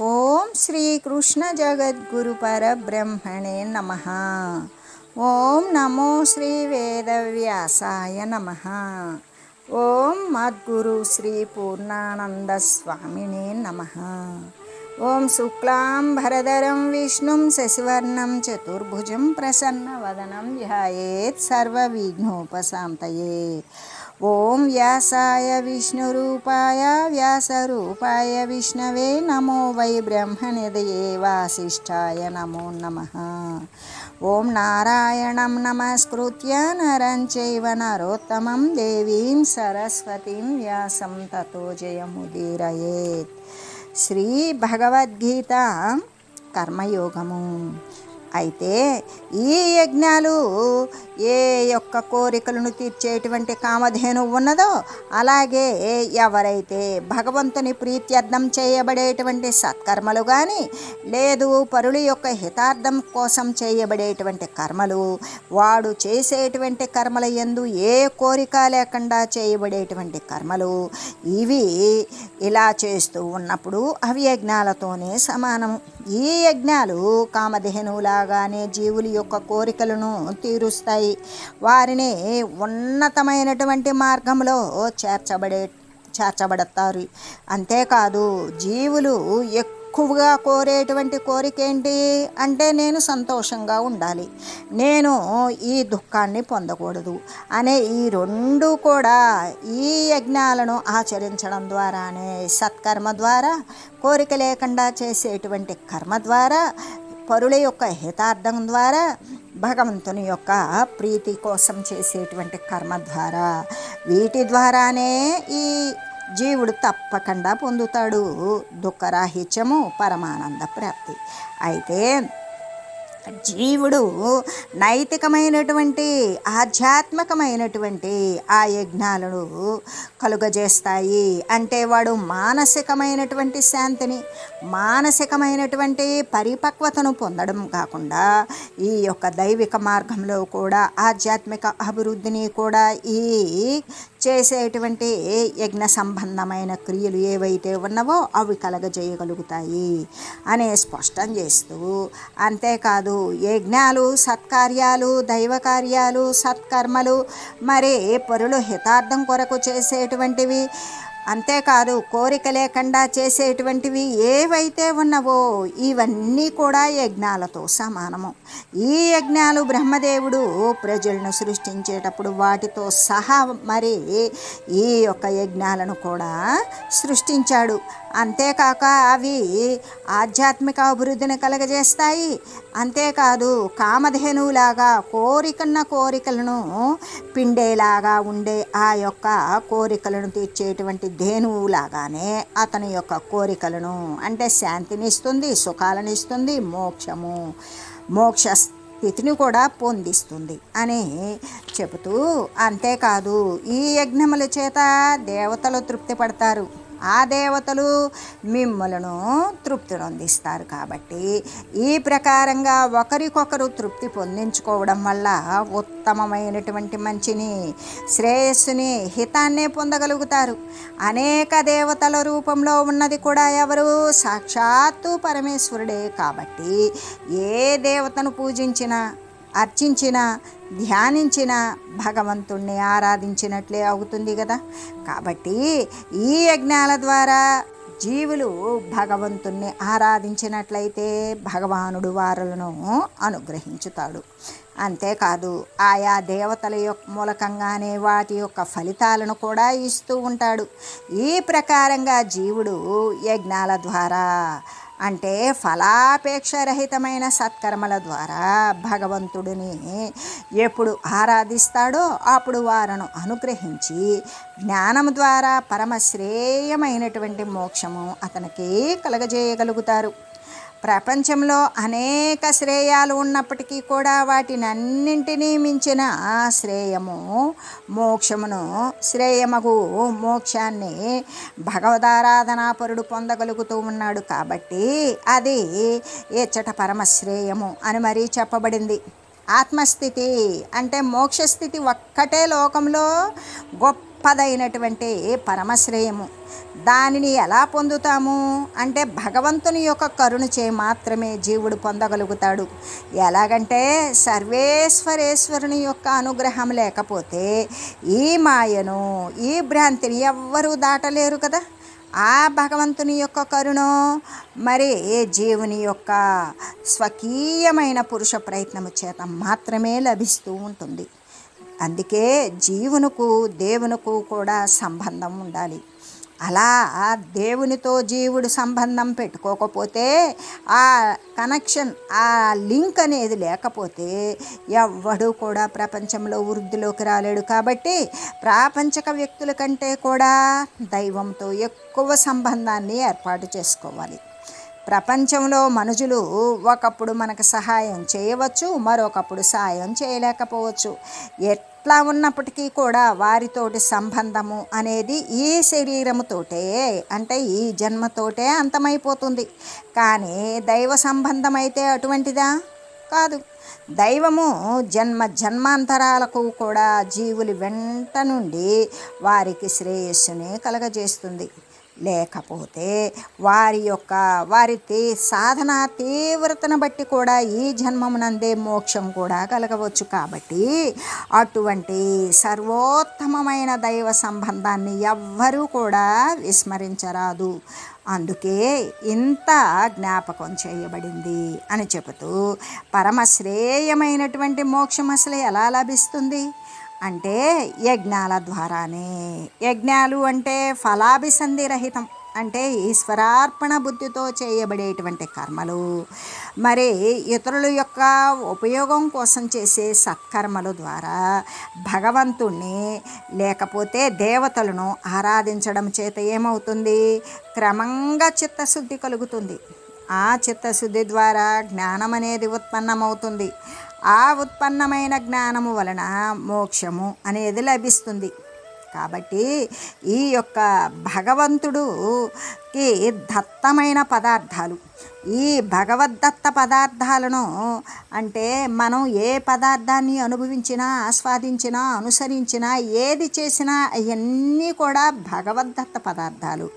ఓం శ్రీకృష్ణ జగద్గురు పరబ్రహ్మణే నమ ఓం నమో శ్రీ వేదవ్యాసాయ నమ ఓం మద్గురు శ్రీ పూర్ణానంద స్వామినే నమ ఓం శుక్లాం భరధరం విష్ణుం శశివర్ణం చతుర్భుజం ప్రసన్నవదనం ధ్యాయేత్ సర్వవిఘ్నోపశాంతయే ఓం వ్యాసాయ విష్ణురూపాయ వ్యాసరూపాయ విష్ణవే నమో వై బ్రహ్మనిదయే వాసిష్ఠాయ నమో నమ. ఓం నారాయణం నమస్కృత్య నరం చైవ నరోత్తమం దేవీం సరస్వతీం వ్యాసం తతో జయముదీరయేత్. శ్రీ భగవద్గీత కర్మయోగము. అయితే ఈ యజ్ఞాలు ఏ యొక్క కోరికలను తీర్చేటువంటి కామధేను ఉన్నదో అలాగే ఎవరైతే భగవంతుని ప్రీత్యర్థం చేయబడేటువంటి సత్కర్మలు కానీ లేదు పరుల యొక్క హితార్థం కోసం చేయబడేటువంటి కర్మలు వాడు చేసేటువంటి కర్మల ఎందు ఏ కోరిక లేకుండా చేయబడేటువంటి కర్మలు ఇవి ఇలా చేస్తూ ఉన్నప్పుడు అవి యజ్ఞాలతోనే సమానం. ఈ యజ్ఞాలు కామధేనువులాగానే జీవుల యొక్క కోరికలను తీరుస్తాయి. వారిని ఉన్నతమైనటువంటి మార్గంలో చేర్చబడే చేర్చబడతారు. అంతేకాదు జీవులు ఎక్కువగా కోరేటువంటి కోరిక ఏంటి అంటే నేను సంతోషంగా ఉండాలి. నేను ఈ దుఃఖాన్ని పొందకూడదు అనే ఈ రెండు కూడా ఈ యజ్ఞాలను ఆచరించడం ద్వారానే సత్కర్మ ద్వారా కోరిక లేకుండా చేసేటువంటి కర్మ ద్వారా పరుల యొక్క హితార్థం ద్వారా భగవంతుని యొక్క ప్రీతి కోసం చేసేటువంటి కర్మ ద్వారా వీటి ద్వారానే ఈ జీవుడు తప్పకుండా పొందుతాడు. దుఃఖరాహిత్యము పరమానంద ప్రాప్తి. అయితే జీవుడు నైతికమైనటువంటి ఆధ్యాత్మికమైనటువంటి ఆ యజ్ఞాలను కలుగజేస్తాయి. అంటే వాడు మానసికమైనటువంటి శాంతిని మానసికమైనటువంటి పరిపక్వతను పొందడం కాకుండా ఈ యొక్క దైవిక మార్గంలో కూడా ఆధ్యాత్మిక అభివృద్ధిని కూడా ఈ చేసేటువంటి ఏ యజ్ఞ సంబంధమైన క్రియలు ఏవైతే ఉన్నవో అవి కలగజేయగలుగుతాయి అనే స్పష్టం చేస్తూ అంతేకాదు యజ్ఞాలు సత్కార్యాలు దైవ కార్యాలు సత్కర్మలు మరి పరులు హితార్థం కొరకు చేసేటువంటివి అంతేకాదు కోరిక లేకుండా చేసేటువంటివి ఏవైతే ఉన్నవో ఇవన్నీ కూడా యజ్ఞాలతో సమానము. ఈ యజ్ఞాలు బ్రహ్మదేవుడు ప్రజలను సృష్టించేటప్పుడు వాటితో సహా మరి ఈ యొక్క యజ్ఞాలను కూడా సృష్టించాడు. అంతేకాక అవి ఆధ్యాత్మిక అభివృద్ధిని కలగజేస్తాయి. అంతేకాదు కామధేనువులాగా కోరికన్న కోరికలను పిండేలాగా ఉండే ఆ యొక్క కోరికలను తీర్చేటువంటి ధేనువులాగానే అతని యొక్క కోరికలను అంటే శాంతిని ఇస్తుంది సుఖాలను ఇస్తుంది మోక్షము మోక్ష స్థితిని కూడా పొందిస్తుంది అని చెబుతూ అంతేకాదు ఈ యజ్ఞముల చేత దేవతలు తృప్తి పడతారు ఆ దేవతలు మిమ్మలను తృప్తినొందిస్తారు కాబట్టి ఈ ప్రకారంగా ఒకరికొకరు తృప్తి పొందించుకోవడం వల్ల ఉత్తమమైనటువంటి మంచిని శ్రేయస్సుని హితాన్నే పొందగలుగుతారు. అనేక దేవతల రూపంలో ఉన్నది కూడా ఎవరు? సాక్షాత్తు పరమేశ్వరుడే కాబట్టి ఏ దేవతను పూజించినా అర్చించిన ధ్యానించిన భగవంతుణ్ణి ఆరాధించినట్లే అవుతుంది కదా. కాబట్టి ఈ యజ్ఞాల ద్వారా జీవులు భగవంతుణ్ణి ఆరాధించినట్లయితే భగవానుడు వారులను అనుగ్రహించుతాడు. అంతేకాదు ఆయా దేవతల యొక్క మూలకంగానే వాటి యొక్క ఫలితాలను కూడా ఇస్తూ ఉంటాడు. ఈ ప్రకారంగా జీవుడు యజ్ఞాల ద్వారా అంటే ఫలాపేక్షరహితమైన సత్కర్మల ద్వారా భగవంతుడిని ఎప్పుడు ఆరాధిస్తాడో అప్పుడు వారను అనుగ్రహించి జ్ఞానం ద్వారా పరమశ్రేయమైనటువంటి మోక్షము అతనికి కలగజేయగలుగుతారు. ప్రపంచంలో అనేక శ్రేయాలు ఉన్నప్పటికీ కూడా వాటినన్నింటినీ మించిన శ్రేయము మోక్షమును శ్రేయమగు మోక్షాన్ని భగవదారాధనాపరుడు పొందగలుగుతూ ఉన్నాడు కాబట్టి అది ఏచ్చట పరమశ్రేయము అని మరీ చెప్పబడింది. ఆత్మస్థితి అంటే మోక్షస్థితి ఒక్కటే లోకంలో గొప్ప గొప్పదైనటువంటి పరమశ్రేయము? దానిని ఎలా పొందుతాము? అంటే భగవంతుని యొక్క కరుణచే మాత్రమే జీవుడు పొందగలుగుతాడు. ఎలాగంటే సర్వేశ్వరేశ్వరుని యొక్క అనుగ్రహం లేకపోతే ఈ మాయను ఈ భ్రాంతిని ఎవ్వరూ దాటలేరు కదా? ఆ భగవంతుని యొక్క కరుణ? మరి జీవుని యొక్క స్వకీయమైన పురుష ప్రయత్నము చేత మాత్రమే లభిస్తూ ఉంటుంది. అందుకే జీవునకు దేవునకు కూడా సంబంధం ఉండాలి. అలా దేవునితో జీవుడు సంబంధం పెట్టుకోకపోతే ఆ కనెక్షన్ ఆ లింక్ అనేది లేకపోతే ఎవ్వడూ కూడా ప్రపంచంలో వృద్ధిలోకి రాలేడు. కాబట్టి ప్రాపంచక వ్యక్తుల కంటే కూడా దైవంతో ఎక్కువ సంబంధాన్ని ఏర్పాటు చేసుకోవాలి. ప్రపంచంలో మనుషులు ఒకప్పుడు మనకు సహాయం చేయవచ్చు మరొకప్పుడు సహాయం చేయలేకపోవచ్చు. ఎట్లా ఉన్నప్పటికీ కూడా వారితోటి సంబంధము అనేది ఈ శరీరముతోటే అంటే ఈ జన్మతోటే అంతమైపోతుంది. కానీ దైవ సంబంధం అయితే అటువంటిదా? కాదు. దైవము జన్మ జన్మాంతరాలకు కూడా జీవులు వెంట నుండి వారికి శ్రేయస్సుని కలగజేస్తుంది. లేకపోతే వారి యొక్క వారి తే సాధన తీవ్రతను బట్టి కూడా ఈ జన్మమునందే మోక్షం కూడా కలగవచ్చు. కాబట్టి అటువంటి సర్వోత్తమమైన దైవ సంబంధాన్ని ఎవ్వరూ కూడా విస్మరించరాదు. అందుకే ఇంత జ్ఞాపకం చేయబడింది అని చెబుతూ పరమశ్రేయమైనటువంటి మోక్షం అసలు ఎలా లభిస్తుంది? అంటే యజ్ఞాల ద్వారానే. యజ్ఞాలు అంటే ఫలాభిసంధి రహితం అంటే ఈశ్వరార్పణ బుద్ధితో చేయబడేటువంటి కర్మలు. మరి ఇతరుల యొక్క ఉపయోగం కోసం చేసే సత్కర్మల ద్వారా భగవంతుణ్ణి లేకపోతే దేవతలను ఆరాధించడం చేత ఏమవుతుంది? క్రమంగా చిత్తశుద్ధి కలుగుతుంది. ఆ చిత్తశుద్ధి ద్వారా జ్ఞానం అనేది ఉత్పన్నమవుతుంది. ఆ ఉత్పన్నమైన జ్ఞానము వలన మోక్షము అనేది లభిస్తుంది. కాబట్టి ఈ యొక్క భగవంతుడుకి దత్తమైన పదార్థాలు. ఈ భగవద్దత్త పదార్థాలను అంటే మనం ఏ పదార్థాన్ని అనుభవించినా ఆస్వాదించినా అనుసరించినా ఏది చేసినా అవన్నీ కూడా భగవద్దత్త పదార్థాలు.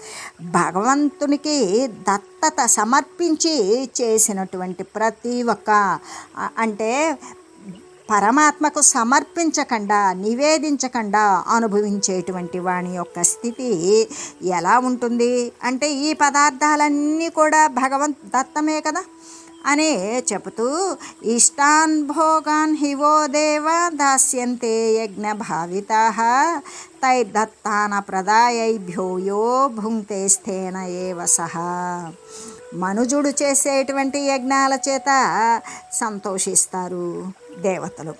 భగవంతునికి దత్తత సమర్పించి చేసినటువంటి ప్రతి ఒక్క అంటే పరమాత్మకు సమర్పించకుండా నివేదించకుండా అనుభవించేటువంటి వాణి యొక్క స్థితి ఎలా ఉంటుంది? అంటే ఈ పదార్థాలన్నీ కూడా భగవంత్ దత్తమే కదా? అని చెబుతూ ఇష్టాన్ భోగాన్ హివో దేవ దాస్యంతే యజ్ఞ భావిత తైర్దత్తాన ప్రదాయైభ్యో యో భుంక్తే స్థేన ఏవ సహా. మనుజుడు చేసేటువంటి యజ్ఞాల చేత సంతోషిస్తారు. దేవతలు.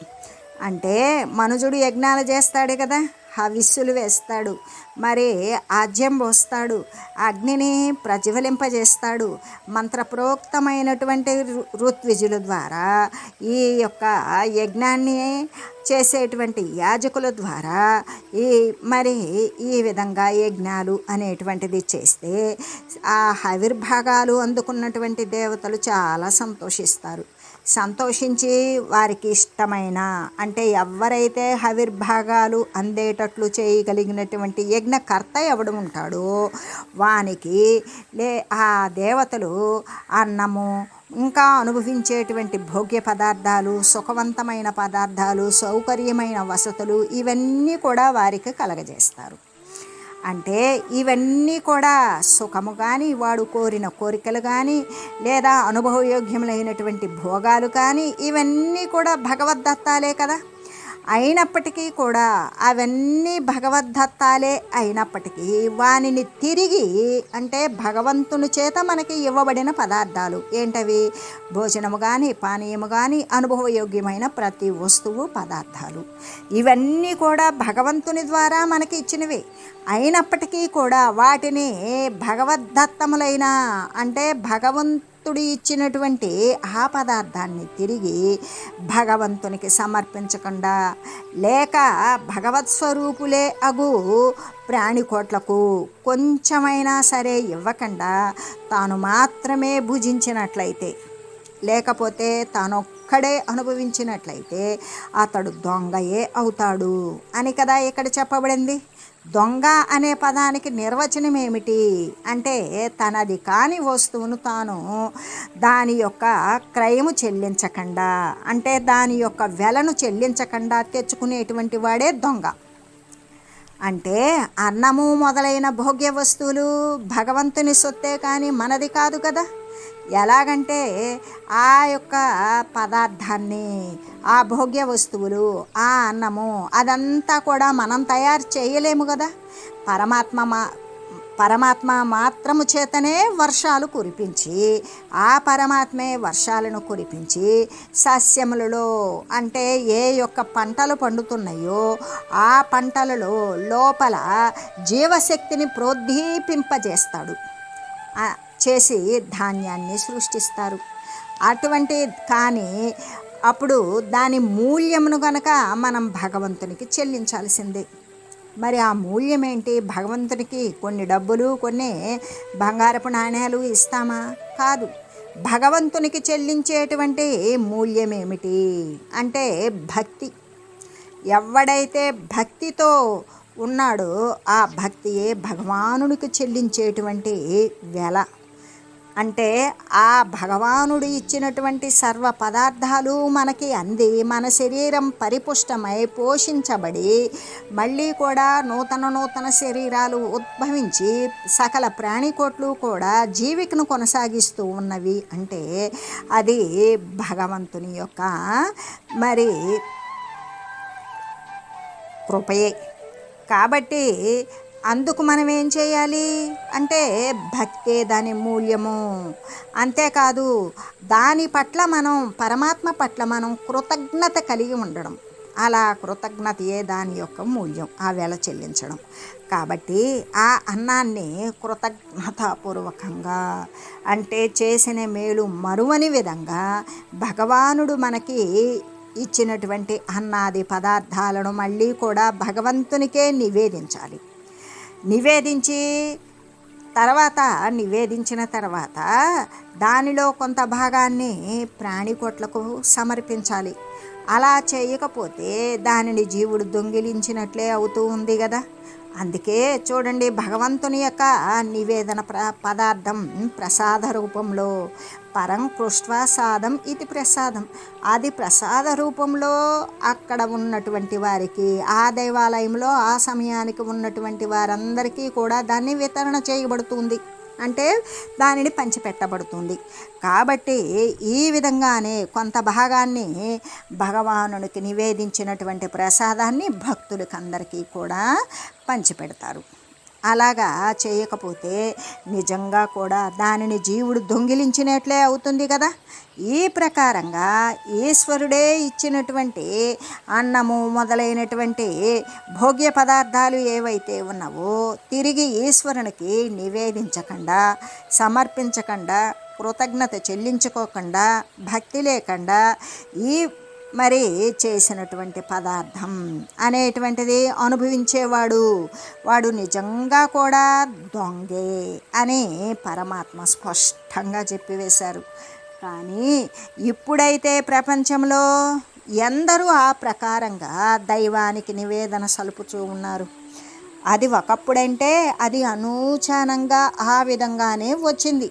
అంటే మనుజుడు యజ్ఞాలు చేస్తాడు కదా హవిస్సులు వేస్తాడు. మరి ఆజ్యం పోస్తాడు అగ్నిని ప్రజ్వలింపజేస్తాడు. మంత్రప్రోక్తమైనటువంటి ఋత్విజుల ద్వారా ఈ యొక్క యజ్ఞాన్ని చేసేటువంటి యాజకుల ద్వారా ఈ మరి ఈ విధంగా యజ్ఞాలు అనేటువంటిది చేస్తే ఆ హవిర్భాగాలు అందుకున్నటువంటి దేవతలు చాలా సంతోషిస్తారు. సంతోషించి వారికి ఇష్టమైన అంటే ఎవరైతే హవిర్భాగాలు అందేటట్లు చేయగలిగినటువంటి యజ్ఞకర్త ఎవడు ఉంటాడో వానికి లే ఆ దేవతలు అన్నము ఇంకా అనుభవించేటువంటి భోగ్య పదార్థాలు సుఖవంతమైన పదార్థాలు సౌకర్యమైన వసతులు ఇవన్నీ కూడా వారికి కలగజేస్తారు. అంటే ఇవన్నీ కూడా సుఖము కానీ వాడు కోరిన కోరికలు కానీ లేదా అనుభవయోగ్యములైనటువంటి భోగాలు కానీ ఇవన్నీ కూడా భగవద్దత్తాలే కదా. అయినప్పటికీ కూడా అవన్నీ భగవద్దత్తాలే అయినప్పటికీ వానిని తిరిగి అంటే భగవంతుని చేత మనకి ఇవ్వబడిన పదార్థాలు ఏంటవి? భోజనము కానీ పానీయము కానీ అనుభవయోగ్యమైన ప్రతి వస్తువు పదార్థాలు. ఇవన్నీ కూడా భగవంతుని ద్వారా మనకి ఇచ్చినవి. అయినప్పటికీ కూడా వాటిని భగవద్దత్తములైన అంటే భగవంతు భక్తుడు ఇచ్చినటువంటి ఆ పదార్థాన్ని తిరిగి భగవంతునికి సమర్పించకుండా లేక భగవత్ స్వరూపులే అగు ప్రాణికోట్లకు కొంచెమైనా సరే ఇవ్వకుండా తాను మాత్రమే భుజించినట్లయితే లేకపోతే తానొక్కడే అనుభవించినట్లయితే అతడు దొంగయే అవుతాడు అని కదా ఇక్కడ చెప్పబడింది. దొంగ అనే పదానికి నిర్వచనం ఏమిటి? అంటే తనది కాని వస్తువును తాను దాని యొక్క క్రయము చెల్లించకుండా అంటే దాని యొక్క వెలను చెల్లించకుండా తెచ్చుకునేటువంటి వాడే దొంగ. అంటే అన్నము మొదలైన భోగ్య వస్తువులు భగవంతుని సొత్తే కానీ మనది కాదు కదా. ఎలాగంటే ఆ యొక్క పదార్థాన్ని ఆ భోగ్య వస్తువులు ఆ అన్నము అదంతా కూడా మనం తయారు చేయలేము కదా. పరమాత్మ మా పరమాత్మ మాత్రము చేతనే వర్షాలు కురిపించి ఆ పరమాత్మే వర్షాలను కురిపించి సస్యములలో అంటే ఏ యొక్క పంటలు పండుతున్నాయో ఆ పంటలలో లోపల జీవశక్తిని ప్రోద్దీపింపజేస్తాడు. చేసి ధాన్యాన్ని సృష్టిస్తారు. అటువంటి కానీ అప్పుడు దాని మూల్యమును గనక మనం భగవంతునికి చెల్లించాల్సిందే. మరి ఆ మూల్యం ఏంటి భగవంతునికి కొన్ని డబ్బులు కొన్ని బంగారపు నాణ్యాలు ఇస్తామా? కాదు. భగవంతునికి చెల్లించేటువంటి మూల్యం ఏమిటి అంటే భక్తి. ఎవడైతే భక్తితో ఉన్నాడో ఆ భక్తియే భగవానుడికి చెల్లించేటువంటి వెల. అంటే ఆ భగవానుడు ఇచ్చినటువంటి సర్వ పదార్థాలు మనకి అంది. మన శరీరం పరిపుష్టమై పోషించబడి మళ్ళీ కూడా నూతన నూతన శరీరాలు ఉద్భవించి సకల ప్రాణికోట్లు కూడా జీవికను కొనసాగిస్తూ ఉన్నవి. అంటే అది భగవంతుని యొక్క మరి కృపయే. కాబట్టి అందుకు మనం ఏం చేయాలి? అంటే భక్తే దాని మూల్యము. అంతేకాదు దాని పట్ల మనం పరమాత్మ పట్ల మనం కృతజ్ఞత కలిగి ఉండడం. అలా కృతజ్ఞతయే దాని యొక్క మూల్యం ఆ వేళ చెల్లించడం. కాబట్టి ఆ అన్నాన్ని కృతజ్ఞతాపూర్వకంగా అంటే చేసిన మేలు మరువని విధంగా భగవానుడు మనకి ఇచ్చినటువంటి అన్నాది పదార్థాలను మళ్ళీ కూడా భగవంతునికే నివేదించాలి. నివేదించి తర్వాత నివేదించిన తర్వాత దానిలో కొంత భాగాన్ని ప్రాణికోట్లకు సమర్పించాలి. అలా చేయకపోతే దానిని జీవుడు దొంగిలించినట్లే అవుతూ ఉంది కదా అందుకే చూడండి భగవంతుని యొక్క నివేదన ప్ర పదార్థం ప్రసాద రూపంలో పరం కృష్వాసాదం ఇది ప్రసాదం. అది ప్రసాద రూపంలో అక్కడ ఉన్నటువంటి వారికి ఆ దేవాలయంలో ఆ సమయానికి ఉన్నటువంటి వారందరికీ కూడా దాన్ని వితరణ చేయబడుతుంది. అంటే దానిని పంచిపెట్టబడుతుంది. కాబట్టి ఈ విధంగానే కొంత భాగాన్ని భగవానునికి నివేదించినటువంటి ప్రసాదాన్ని భక్తులకి అందరికీ కూడా పంచిపెడతారు. అలాగా చేయకపోతే నిజంగా కూడా దానిని జీవుడు దొంగిలించినట్లే అవుతుంది కదా. ఈ ప్రకారంగా ఈశ్వరుడే ఇచ్చినటువంటి అన్నము మొదలైనటువంటి భోగ్య పదార్థాలు ఏవైతే ఉన్నావో తిరిగి ఈశ్వరునికి నివేదించకుండా సమర్పించకుండా కృతజ్ఞత చెల్లించుకోకుండా భక్తి లేకుండా ఈ మరి చేసినటువంటి పదార్థం అనేటువంటిది అనుభవించేవాడు. వాడు నిజంగా కూడా దొంగే అని పరమాత్మ స్పష్టంగా చెప్పివేశారు కానీ ఇప్పుడైతే ప్రపంచంలో ఎందరూ ఆ ప్రకారంగా దైవానికి నివేదన సలుపుతూ ఉన్నారు. అది ఒకప్పుడంటే అది అనూచానంగా ఆ విధంగానే వచ్చింది.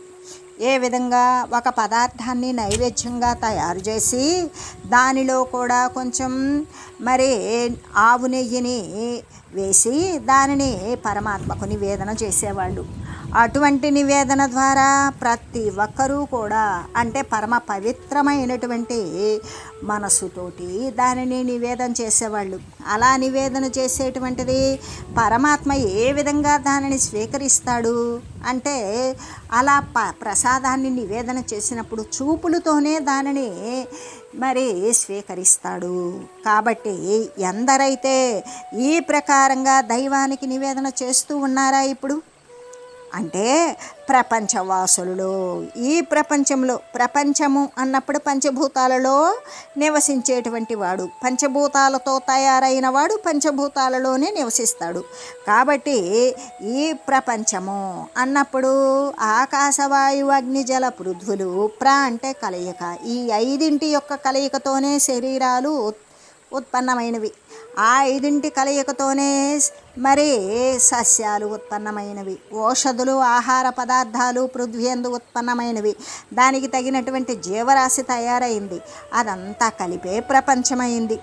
ఏ విధంగా ఒక పదార్థాన్ని నైవేద్యంగా తయారు చేసి దానిలో కూడా కొంచెం మరి ఆవు నెయ్యిని వేసి దానిని పరమాత్మకు నివేదన చేసేవాళ్ళు. అటువంటి నివేదన ద్వారా ప్రతి ఒక్కరూ కూడా అంటే పరమ పవిత్రమైనటువంటి మనసుతోటి దానిని నివేదన చేసేవాళ్ళు. అలా నివేదన చేసేటువంటిది పరమాత్మ ఏ విధంగా దానిని స్వీకరిస్తాడు అంటే అలా ప ప్రసాదాన్ని నివేదన చేసినప్పుడు చూపులతోనే దానిని మరి స్వీకరిస్తాడు. కాబట్టి ఎందరైతే ఈ ప్రకారంగా దైవానికి నివేదన చేస్తూ ఉన్నారా ఇప్పుడు? అంటే ప్రపంచవాసులలో ఈ ప్రపంచంలో ప్రపంచము అన్నప్పుడు పంచభూతాలలో నివసించేటువంటి వాడు. పంచభూతాలతో తయారైన వాడు పంచభూతాలలోనే నివసిస్తాడు. కాబట్టి ఈ ప్రపంచము అన్నప్పుడు ఆకాశవాయు అగ్ని జల ప్ర అంటే కలయిక. ఈ ఐదింటి యొక్క కలయికతోనే శరీరాలు ఉత్పన్నమైనవి. ఆ ఐదింటి కలయికతోనే మరి సస్యాలు ఉత్పన్నమైనవి. ఔషధులు ఆహార పదార్థాలు పృథ్వీ ఎందు ఉత్పన్నమైనవి. దానికి తగినటువంటి జీవరాశి తయారైంది. అదంతా కలిపే ప్రపంచమైంది.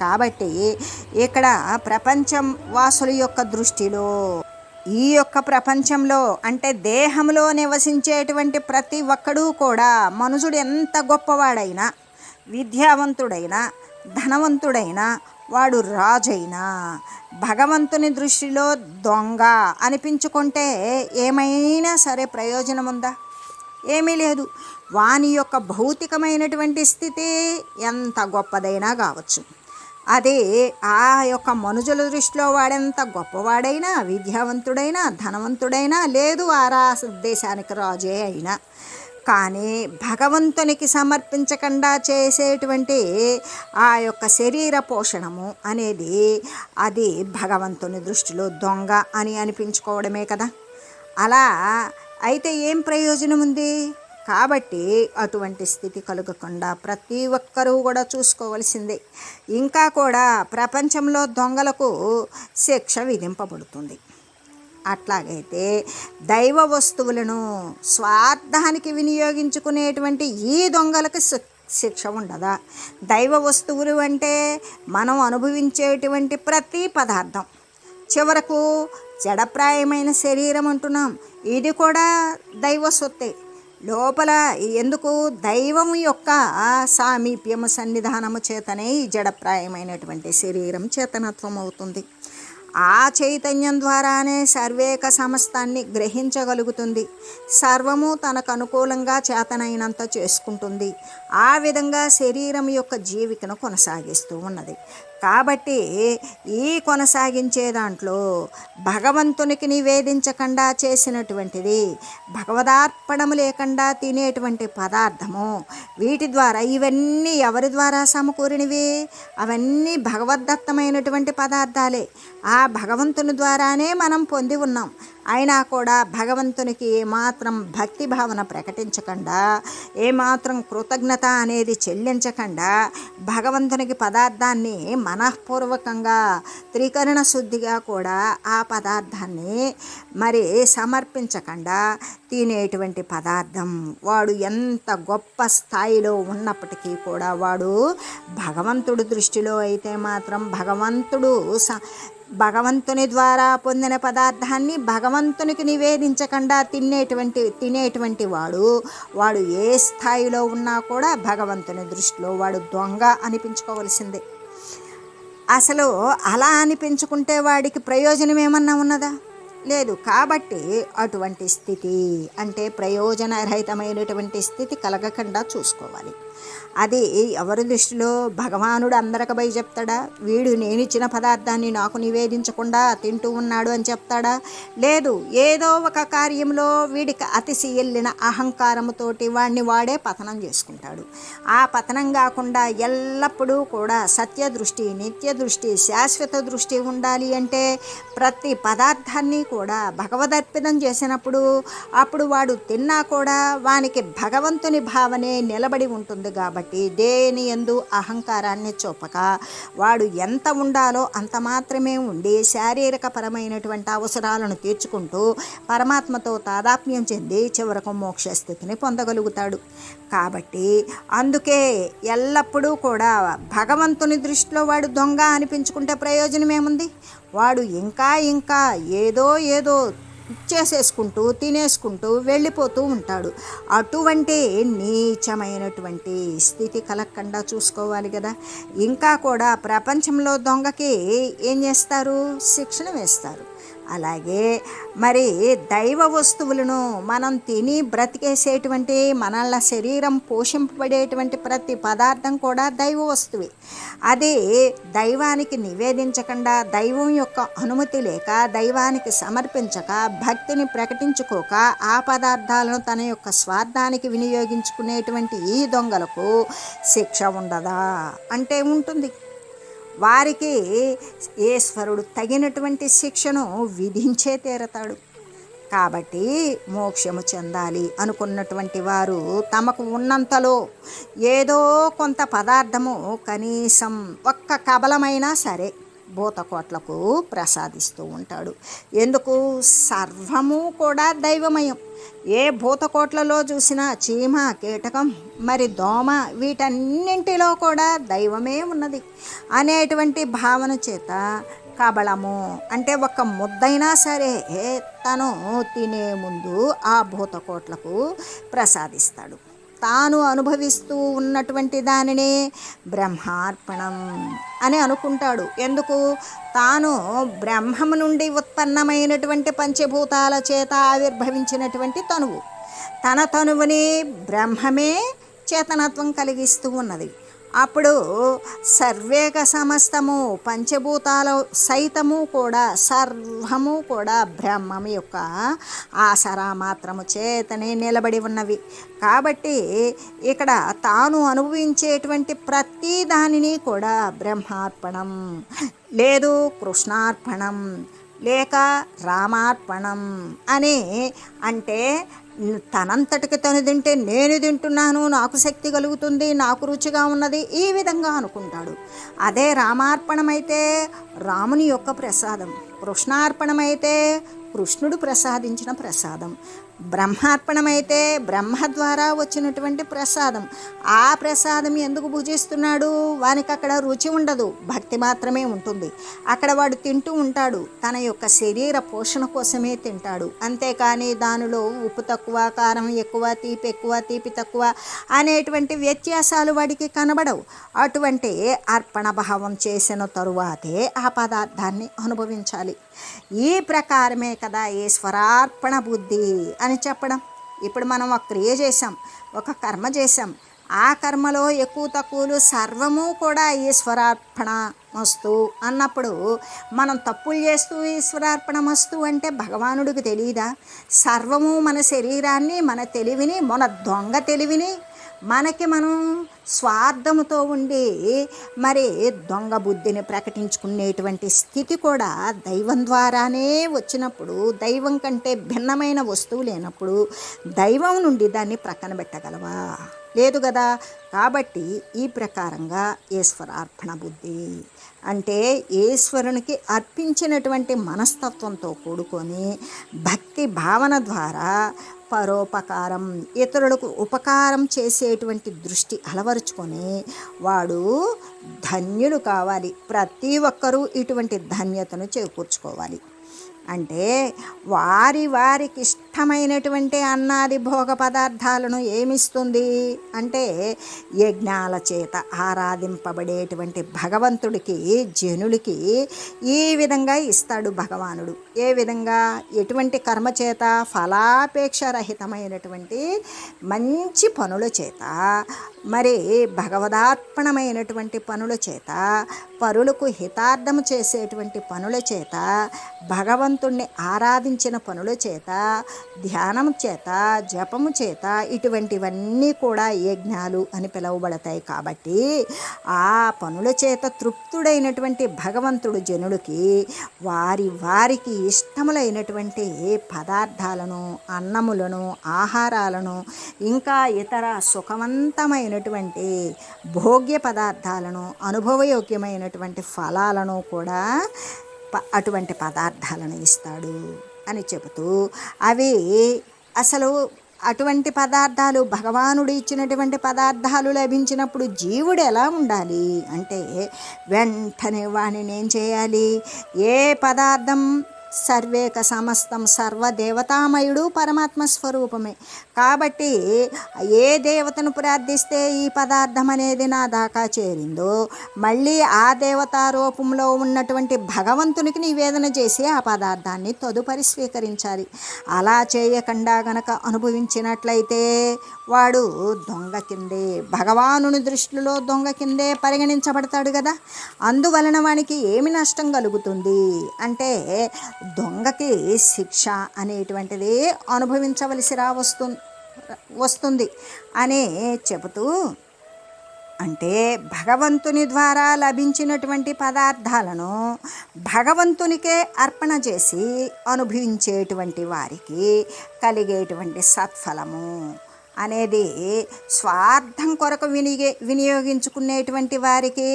కాబట్టి ఇక్కడ ప్రపంచం వాసుల యొక్క దృష్టిలో ఈ యొక్క ప్రపంచంలో అంటే దేహంలో నివసించేటువంటి ప్రతి ఒక్కడూ కూడా మనుషుడు ఎంత గొప్పవాడైనా విద్యావంతుడైనా ధనవంతుడైనా వాడు రాజైనా. భగవంతుని దృష్టిలో దొంగ అనిపించుకుంటే ఏమైనా సరే ప్రయోజనం ఉందా ఏమీ లేదు. వాని యొక్క భౌతికమైనటువంటి స్థితి ఎంత గొప్పదైనా కావచ్చు. అదే ఆ యొక్క మనుజుల దృష్టిలో వాడెంత గొప్పవాడైనా విద్యావంతుడైనా ధనవంతుడైనా లేదు ఆ రా దేశానికి రాజే అయినా. కానీ భగవంతునికి సమర్పించకుండా చేసేటువంటి ఆ యొక్క శరీర పోషణము అనేది అది భగవంతుని దృష్టిలో దొంగ అని అనిపించుకోవడమే కదా. అలా అయితే ఏం ప్రయోజనం ఉంది? కాబట్టి అటువంటి స్థితి కలగకుండా ప్రతి ఒక్కరూ కూడా చూసుకోవలసిందే. ఇంకా కూడా ప్రపంచంలో దొంగలకు శిక్ష విధింపబడుతుంది. అట్లాగైతే దైవ వస్తువులను స్వార్థానికి వినియోగించుకునేటువంటి ఈ దొంగలకు శిక్ష ఉండదా? దైవ వస్తువులు అంటే మనం అనుభవించేటువంటి ప్రతి పదార్థం. చివరకు జడప్రాయమైన శరీరం అంటున్నాం. ఇది కూడా దైవ సొత్తే. లోపల ఎందుకు దైవం యొక్క సామీప్యము సన్నిధానము చేతనే ఈ జడప్రాయమైనటువంటి శరీరం చేతనత్వం అవుతుంది ఆ చైతన్యం ద్వారానే సర్వేక సమస్తాన్ని గ్రహించగలుగుతుంది. సర్వము తనకు అనుకూలంగా చేతనైనంత చేసుకుంటుంది. ఆ విధంగా శరీరం యొక్క జీవికను కొనసాగిస్తూ ఉన్నది. కాబట్టి ఈ కొనసాగించే దాంట్లో భగవంతునికి నివేదించకుండా చేసినటువంటిది భగవదార్పణము లేకుండా తినేటువంటి పదార్థము. వీటి ద్వారా ఇవన్నీ ఎవరి ద్వారా సమకూరినవి? అవన్నీ భగవద్దత్తమైనటువంటి పదార్థాలే. ఆ భగవంతుని ద్వారానే మనం పొంది ఉన్నాం. అయినా కూడా భగవంతునికి ఏమాత్రం భక్తి భావన ప్రకటించకుండా ఏమాత్రం కృతజ్ఞత అనేది చెల్లించకుండా భగవంతునికి పదార్థాన్ని మనఃపూర్వకంగా త్రికరణ శుద్ధిగా కూడా ఆ పదార్థాన్ని మరి సమర్పించకుండా తినేటువంటి పదార్థం. వాడు ఎంత గొప్ప స్థాయిలో ఉన్నప్పటికీ కూడా వాడు భగవంతుడు దృష్టిలో అయితే మాత్రం భగవంతుడు స భగవంతుని ద్వారా పొందిన పదార్థాన్ని భగవంతునికి నివేదించకుండా తినేటువంటి తినేటువంటి వాడు వాడు ఏ స్థాయిలో ఉన్నా కూడా భగవంతుని దృష్టిలో వాడు దొంగ అనిపించుకోవలసిందే. అసలు అలా అనిపించుకుంటే వాడికి ప్రయోజనం ఏమన్నా ఉన్నదా? లేదు కాబట్టి అటువంటి స్థితి అంటే ప్రయోజనరహితమైనటువంటి స్థితి కలగకుండా చూసుకోవాలి. అది ఎవరి దృష్టిలో భగవానుడు అందరికి పోయి చెప్తాడా? వీడు నేను ఇచ్చిన పదార్థాన్ని నాకు నివేదించకుండా తింటూ ఉన్నాడు అని చెప్తాడా? లేదు ఏదో ఒక కార్యంలో వీడికి అతిసి వెళ్ళిన అహంకారముతోటి వాడిని వాడే పతనం చేసుకుంటాడు. ఆ పతనం కాకుండా ఎల్లప్పుడూ కూడా సత్య దృష్టి నిత్య దృష్టి శాశ్వత దృష్టి ఉండాలి అంటే ప్రతి పదార్థాన్ని కూడా భగవదర్పితం చేసినప్పుడు అప్పుడు వాడు తిన్నా కూడా వానికి భగవంతుని భావనే నిలబడి ఉంటుంది. కాబట్టి దేని ఎందు అహంకారాన్ని చూపక వాడు ఎంత ఉండాలో అంత మాత్రమే ఉండి శారీరక పరమైనటువంటి అవసరాలను తీర్చుకుంటూ పరమాత్మతో తాదాత్మ్యం చెంది చివరకు మోక్ష స్థితిని పొందగలుగుతాడు. కాబట్టి అందుకే ఎల్లప్పుడూ కూడా భగవంతుని దృష్టిలో వాడు దొంగ అనిపించుకుంటే ప్రయోజనం ఏముంది వాడు ఇంకా ఇంకా ఏదో ఏదో చేసేసుకుంటూ తినేసుకుంటూ వెళ్ళిపోతూ ఉంటాడు. అటువంటి నీచమైనటువంటి స్థితి కలగకుండా చూసుకోవాలి కదా ఇంకా కూడా ప్రపంచంలో దొంగకి ఏం చేస్తారు? శిక్షణ వేస్తారు. అలాగే మరి దైవ వస్తువులను మనం తిని బ్రతికేసేటువంటి మనళ్ళ శరీరం పోషింపబడేటువంటి ప్రతి పదార్థం కూడా దైవ వస్తువే. అది దైవానికి నివేదించకుండా దైవం యొక్క అనుమతి లేక దైవానికి సమర్పించక భక్తిని ప్రకటించుకోక ఆ పదార్థాలను తన యొక్క స్వార్థానికి వినియోగించుకునేటువంటి ఈ దొంగలకు శిక్ష ఉండదా? అంటే ఉంటుంది. వారికి ఈశ్వరుడు తగినటువంటి శిక్షను విధించే తీరతాడు. కాబట్టి మోక్షము చెందాలి అనుకున్నటువంటి వారు తమకు ఉన్నంతలో ఏదో కొంత పదార్థము కనీసం ఒక్క కబలమైనా సరే భూతకోట్లకు ప్రసాదిస్తూ ఉంటాడు. ఎందుకు? సర్వము కూడా దైవమయం. ఏ భూతకోట్లలో చూసినా చీమ కీటకం మరి దోమ వీటన్నింటిలో కూడా దైవమే ఉన్నది. అనేటువంటి భావన చేత కబళము అంటే ఒక ముద్దైనా సరే తను తినే ముందు ఆ భూతకోట్లకు ప్రసాదిస్తాడు. తాను అనుభవిస్తూ ఉన్నటువంటి దానిని బ్రహ్మార్పణం అని అనుకుంటాడు. ఎందుకు? తాను బ్రహ్మము నుండి ఉత్పన్నమైనటువంటి పంచభూతాల చేత ఆవిర్భవించినటువంటి తనువు. తన తనువుని బ్రహ్మమే చేతనత్వం కలిగిస్తూ ఉన్నది. అప్పుడు సర్వేక సమస్తము పంచభూతాల సైతము కూడా సర్వము కూడా బ్రహ్మం యొక్క ఆసరా మాత్రము చేతనే నిలబడి ఉన్నవి. కాబట్టి ఇక్కడ తాను అనుభవించేటువంటి ప్రతి దానిని కూడా బ్రహ్మార్పణం లేదు కృష్ణార్పణం లేక రామార్పణం అని అంటే తనంతటికి తను తింటే నేను తింటున్నాను నాకు శక్తి కలుగుతుంది నాకు రుచిగా ఉన్నది ఈ విధంగా అనుకుంటాడు. అదే రామార్పణమైతే రాముని యొక్క ప్రసాదం కృష్ణార్పణమైతే కృష్ణుడు ప్రసాదించిన ప్రసాదం. బ్రహ్మార్పణమైతే బ్రహ్మ ద్వారా వచ్చినటువంటి ప్రసాదం. ఆ ప్రసాదం ఎందుకు భుజిస్తున్నాడు వానికి అక్కడ రుచి ఉండదు. భక్తి మాత్రమే ఉంటుంది. అక్కడ వాడు తింటూ ఉంటాడు. తన యొక్క శరీర పోషణ కోసమే తింటాడు. అంతేకాని దానిలో ఉప్పు తక్కువ కారం ఎక్కువ తీపి ఎక్కువ తీపి తక్కువ అనేటువంటి వ్యత్యాసాలు వాడికి కనబడవు. అటువంటి అర్పణ భావం చేసిన తరువాతే ఆ పదార్థాన్ని అనుభవించాలి. ఈ ప్రకారమే కదా ఈశ్వరార్పణ బుద్ధి అని చెప్పడం. ఇప్పుడు మనం ఒక క్రియ చేసాం ఒక కర్మ చేసాం ఆ కర్మలో ఎక్కువ తక్కువలు సర్వము కూడా ఈశ్వరార్పణ మస్తు అన్నప్పుడు మనం తప్పులు చేస్తూ ఈశ్వరార్పణ మస్తు అంటే భగవానుడికి తెలియదా సర్వము మన శరీరాన్ని మన తెలివిని మన దొంగ తెలివిని మనకి మనం స్వార్థముతో ఉండి మరి దొంగ బుద్ధిని ప్రకటించుకునేటువంటి స్థితి కూడా దైవం ద్వారానే వచ్చినప్పుడు దైవం కంటే భిన్నమైన వస్తువు లేనప్పుడు దైవం నుండి దాన్ని ప్రక్కన పెట్టగలవా? లేదు కదా కాబట్టి ఈ ప్రకారంగా ఈశ్వరార్పణ బుద్ధి. అంటే ఈశ్వరునికి అర్పించినటువంటి మనస్తత్వంతో కూడుకొని భక్తి భావన ద్వారా పరోపకారం ఇతరులకు ఉపకారం చేసేటువంటి దృష్టి అలవరుచుకొని వాడు ధన్యుడు కావాలి. ప్రతి ఒక్కరూ ఇటువంటి ధన్యతను చేకూర్చుకోవాలి. అంటే వారి వారికి ఇష్టమైనటువంటి అన్నాది భోగ పదార్థాలను ఏమిస్తుంది? అంటే యజ్ఞాల చేత ఆరాధింపబడేటువంటి భగవంతుడికి జనులకి ఈ విధంగా ఇస్తాడు భగవానుడు. ఏ విధంగా? ఎటువంటి కర్మ చేత? ఫలాపేక్ష రహితమైనటువంటి మంచి పనుల చేత. మరి భగవదార్పణమైనటువంటి పనుల చేత పరులకు హితార్థము చేసేటువంటి పనుల చేత భగవంతు భగవంతుణ్ణి ఆరాధించిన పనుల చేత ధ్యానము చేత జపము చేత ఇటువంటివన్నీ కూడా యజ్ఞాలు అని పిలువబడతాయి కాబట్టి ఆ పనుల చేత తృప్తుడైనటువంటి భగవంతుడు జనుడికి వారి వారికి ఇష్టములైనటువంటి పదార్థాలను అన్నములను ఆహారాలను ఇంకా ఇతర సుఖవంతమైనటువంటి భోగ్య పదార్థాలను అనుభవయోగ్యమైనటువంటి ఫలాలను కూడా అటువంటి పదార్థాలను ఇస్తాడు అని చెబుతూ అవి అసలు అటువంటి పదార్థాలు భగవానుడు ఇచ్చినటువంటి పదార్థాలు లభించినప్పుడు జీవుడు ఎలా ఉండాలి? అంటే వెంటనే వాణిని ఏం చేయాలి. ఏ పదార్థం సర్వేక సమస్తం సర్వదేవతామయుడు పరమాత్మ స్వరూపమే కాబట్టి ఏ దేవతను ప్రార్థిస్తే ఈ పదార్థం అనేది నా దాకా చేరిందో మళ్ళీ ఆ దేవతా రూపంలో ఉన్నటువంటి భగవంతునికి నివేదన చేసి ఆ పదార్థాన్ని తదుపరి స్వీకరించాలి. అలా చేయకుండా గనక అనుభవించినట్లయితే వాడు దొంగ కిందే భగవానుని దృష్టిలో దొంగ కిందే పరిగణించబడతాడు కదా. అందువలన వానికి ఏమి నష్టం కలుగుతుంది అంటే దొంగకి శిక్ష అనేటువంటిది అనుభవించవలసి రా వస్తు వస్తుంది. అని చెబుతూ అంటే భగవంతుని ద్వారా లభించినటువంటి పదార్థాలను భగవంతునికే అర్పణ చేసి అనుభవించేటువంటి వారికి కలిగేటువంటి సత్ఫలము అనేది స్వార్థం కొరకు వినియోగి వినియోగించుకునేటువంటి వారికి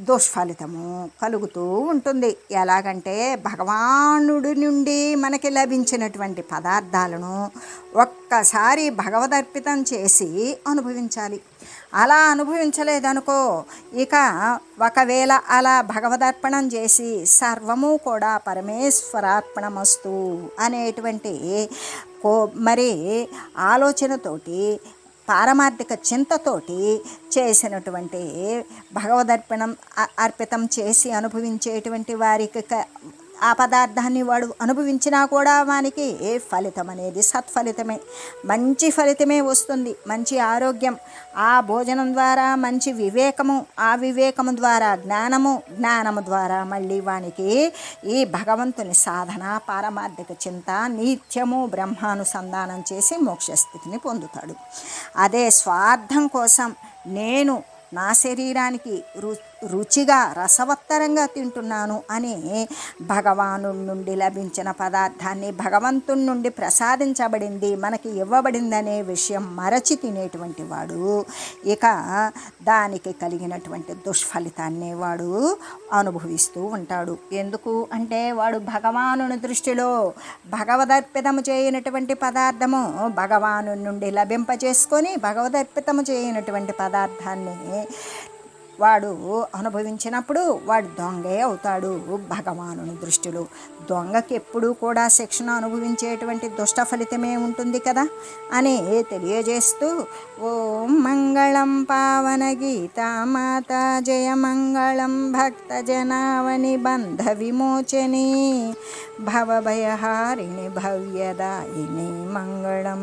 దుష్ఫలితము కలుగుతూ ఉంటుంది. ఎలాగంటే భగవానుడి నుండి మనకి లభించినటువంటి పదార్థాలను ఒక్కసారి భగవదర్పితం చేసి అనుభవించాలి. అలా అనుభవించలేదనుకో ఇక ఒకవేళ అలా భగవదర్పణం చేసి సర్వము కూడా పరమేశ్వరార్పణమస్తు అనేటువంటి కో మరి ఆలోచనతోటి పారమార్థిక చింతతోటి చేసినటువంటి భగవదర్పణం అ- అర్పితం చేసి అనుభవించేటువంటి వారికి ఆ పదార్థాన్ని వాడు అనుభవించినా కూడా వానికి ఏ ఫలితం అనేది సత్ఫలితమే. మంచి ఫలితమే వస్తుంది. మంచి ఆరోగ్యం. ఆ భోజనం ద్వారా మంచి వివేకము ఆ వివేకము ద్వారా జ్ఞానము జ్ఞానము ద్వారా మళ్ళీ వానికి ఈ భగవంతుని సాధన పారమార్థిక చింత నిత్యము బ్రహ్మానుసంధానం చేసి మోక్షస్థితిని పొందుతాడు. అదే స్వార్థం కోసం నేను నా శరీరానికి రు రుచిగా రసవత్తరంగా తింటున్నాను అని భగవాను నుండి లభించిన పదార్థాన్ని భగవంతుని నుండి ప్రసాదించబడింది మనకి ఇవ్వబడిందనే విషయం మరచి తినేటువంటి వాడు. ఇక దానికి కలిగినటువంటి దుష్ఫలితాన్ని వాడు అనుభవిస్తూ ఉంటాడు. ఎందుకు అంటే వాడు భగవానుని దృష్టిలో భగవదర్పితము చేయనటువంటి పదార్థము భగవాను నుండి లభింపజేసుకొని భగవదర్పితము చేయనటువంటి పదార్థాన్ని వాడు అనుభవించినప్పుడు వాడు దొంగే అవుతాడు భగవానుని దృష్టిలో. దొంగకి ఎప్పుడూ కూడా శిక్షణ అనుభవించేటువంటి దుష్ట ఫలితమే ఉంటుంది కదా అని తెలియజేస్తూ ఓం మంగళం పావన గీతామాత జయ మంగళం భక్త జనావని బంధ విమోచని భవభయహారిణి భవ్యదాయిని మంగళం